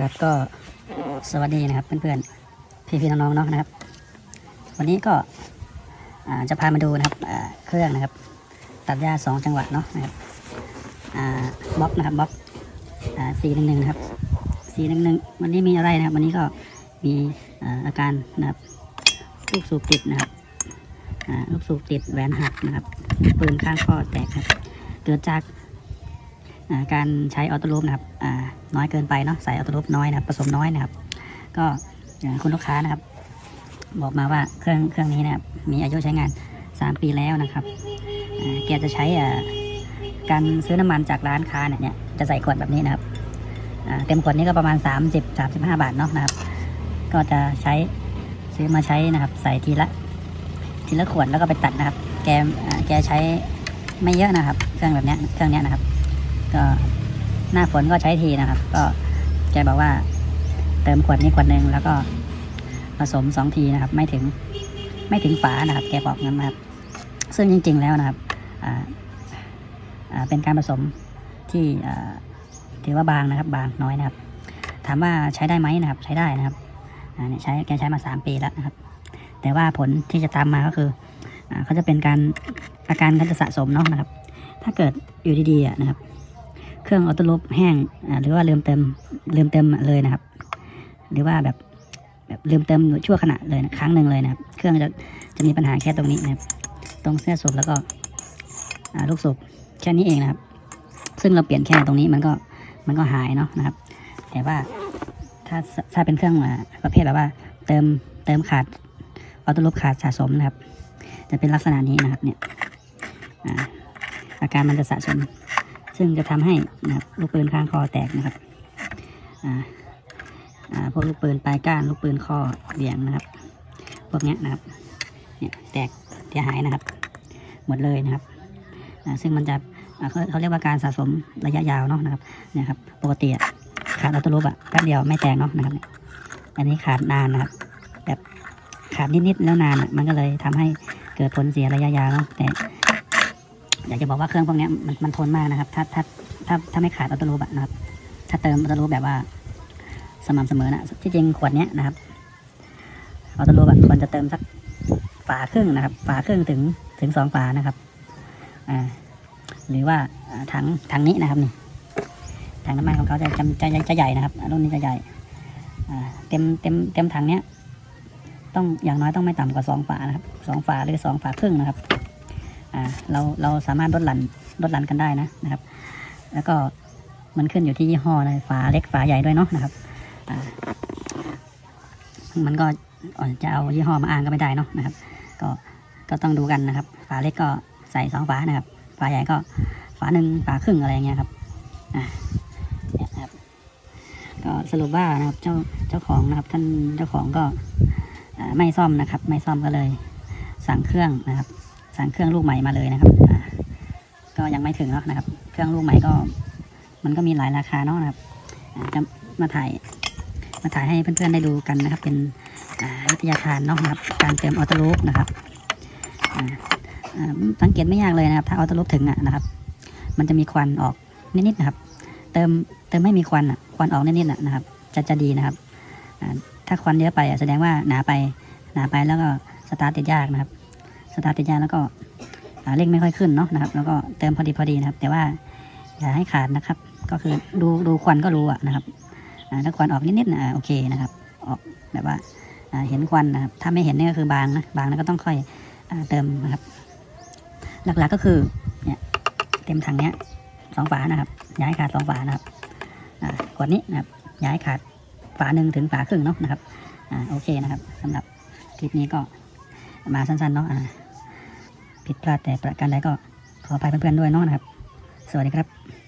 ครับก็สวัสดีนะครับเพื่อนๆพี่ๆน้องๆเนาะนะครับ วันนี้ก็จะพามาดูนะครับเครื่องนะครับ ตัดหญ้าสองจังหวะเนาะนะครับบล็อกนะครับบล็อกสี่หนึ่งหนึ่งนะครับสี่หนึ่งหนึ่งวันนี้มีอะไรนะครับ วันนี้ก็มีอาการนะครับลูกสูบติดนะครับลูกสูบติดแหวนหักนะครับปืนข้างข้อแตกครับเกิดจาก การใช้ออโต้ลูปนะครับน้อยเกินไปเนาะใส่ออโต้ลูปน้อยนะครับผสมน้อยนะครับ ก็คุณลูกค้านะครับ บอกมาว่าเครื่องเครื่องนี้นะครับมีอายุใช้งาน 3 ปีแล้วนะครับแกจะใช้การซื้อน้ำมันจากร้านค้าเนี่ยจะใส่ขวดแบบนี้นะครับเต็มขวดนี้ก็ประมาณ 30 35 บาทเนาะนะครับ ก็จะใช้ซื้อมาใช้นะครับ ใส่ทีละทีละขวดแล้วก็ไปตัดนะครับ แกแกใช้ไม่เยอะนะครับ เครื่องแบบนี้เครื่องนี้นะครับ ก็หน้าฝนก็ใช้ทีนะครับ ก็แกบอกว่า เติมขวดนี้ขวดหนึ่งแล้วก็ผสมสองทีนะครับ ไม่ถึงไม่ถึงฝานะครับ แกบอกงั้นนะครับ ซึ่งจริง ๆ แล้วนะครับอ่าอ่าเป็นการผสมที่อ่าถือว่าบางนะครับ บางน้อยนะครับ ถามว่าใช้ได้ไหมนะครับ ใช้ได้นะครับอ่าเนี่ยใช้แกใช้มาสามปีแล้วนะครับ แต่ว่าผลที่จะตามมาก็คืออ่าเขาจะเป็นการอาการเขาจะสะสมเนาะนะครับ ถ้าเกิดอยู่ดีๆนะครับ เครื่องออโต้ลูปแห้งหรือว่าลืมเติมลืมเติมเลยนะครับ หรือว่าแบบแบบลืมเติมชั่วขณะเลยนะครั้งหนึ่งเลยนะครับ เครื่องจะจะมีปัญหาแค่ตรงนี้นะครับ ตรงเส้นสูบแล้วก็ลูกสูบแค่นี้เองนะครับ ซึ่งเราเปลี่ยนแค่ตรงนี้มันก็มันก็หายเนาะนะครับ แต่ว่าถ้าถ้าเป็นเครื่องประเภทแบบว่า เติมเติมขาดออโต้ลูปขาดสะสมนะครับ จะเป็นลักษณะนี้นะครับเนี่ยอาอาการมันจะสะสม ซึ่งจะทำให้นะครับลูกปืนข้างคอแตกนะครับพวกลูกปืนปลายก้านลูกปืนคอเบี่ยงนะครับ พวกนี้นะครับเนี่ยแตกเสียหายนะครับ หมดเลยนะครับซึ่งมันจะเขาเขาเรียกว่าการสะสมระยะยาวเนาะนะครับเนี่ยครับปกติขาดอัตโนมัติอะแป๊บเดียวไม่แตกเนาะนะครับ อันนี้ขาดนานนะครับแบบขาดนิดๆแล้วนานอะมันก็เลยทำให้เกิดผลเสียระยะยาวเนาะแต่ อยากจะบอกว่าเครื่องพวกนี้มันมันทนมากนะครับ ถ้าถ้าถ้าถ้าไม่ขาดออโต้ลูปนะครับ ถ้าเติมออโต้ลูปแบบว่า สม่ำเสมอนะที่จริงขวดเนี้ยนะครับออโต้ลูปควรจะเติมสักฝาครึ่งนะครับ ฝาครึ่งถึงถึงสองฝานะครับอ่าหรือว่าถังถังนี้นะครับนี่ถังน้ำมันของเขาจะจะจะจะจะใหญ่นะครับรุ่นนี้จะใหญ่เต็มเต็มเต็มถังเนี้ยต้องอย่างน้อยต้องไม่ต่ำกว่าสองฝานะครับสองฝาหรือสองฝาครึ่งนะครับ อ่าเราเราสามารถลดหลั่นลดหลั่นกันได้นะนะครับ แล้วก็มันขึ้นอยู่ที่ยี่ห้อเลยฝาเล็กฝาใหญ่ด้วยเนาะนะครับอ่ามันก็จะเอายี่ห้อมาอ้างก็ไม่ได้เนาะนะครับ ก็ก็ต้องดูกันนะครับ ฝาเล็กก็ใส่สองฝานะครับ ฝาใหญ่ก็ฝาหนึ่งฝาครึ่งอะไรอย่างเงี้ยครับอ่าเนี่ยนะครับ ก็สรุปว่านะครับเจ้าเจ้าของนะครับ ท่านเจ้าของก็ไม่ซ่อมนะครับ ไม่ซ่อมก็เลย สั่งเครื่องนะครับ สั่งเครื่องลูกใหม่มาเลยนะครับก็ยังไม่ถึงหรอกนะครับ เครื่องลูกใหม่ก็ มันก็มีหลายราคาเนาะนะครับจะมาถ่ายมาถ่ายให้เพื่อนๆได้ดูกันนะครับ เป็นวิทยาทานเนาะนะครับ การเติมออโต้ลูปนะครับสังเกตไม่ยากเลยนะครับ ถ้าออโต้ลูปถึงอะนะครับ มันจะมีควันออกนิดๆนะครับ เติมเติมไม่มีควันอะควันออกนิดๆอะนะครับ จะจะดีนะครับถ้าควันเยอะไปอะแสดงว่าหนาไปหนาไปแล้วก็สตาร์ทติดยากนะครับ สตาร์ทติดยากแล้วก็เร่งไม่ค่อยขึ้นเนาะนะครับ แล้วก็เติมพอดีพอดีนะครับ แต่ว่าอย่าให้ขาดนะครับ ก็คือดูดูควันก็รู้อะนะครับถ้าควันออกนิดๆนะอ่าโอเคนะครับ ออกแบบว่าเห็นควันนะครับ ถ้าไม่เห็นนี่ก็คือบางนะบางแล้วก็ต้องค่อยอเติมนะครับ หลักๆก็คือเนี่ยเต็มถังเนี้ยสองฝานะครับ ย้ายขาดสองฝานะครับอ่ากดนี้นะครับ ย้ายขาดฝาหนึ่งถึงฝาครึ่งเนาะนะครับอ่าโอเคนะครับสำหรับคลิปนี้ก็มาสั้นๆเนาะ ผิดพลาดแต่ประการใดก็ขออภัยเพื่อนๆด้วยเนาะนะครับ สวัสดีครับ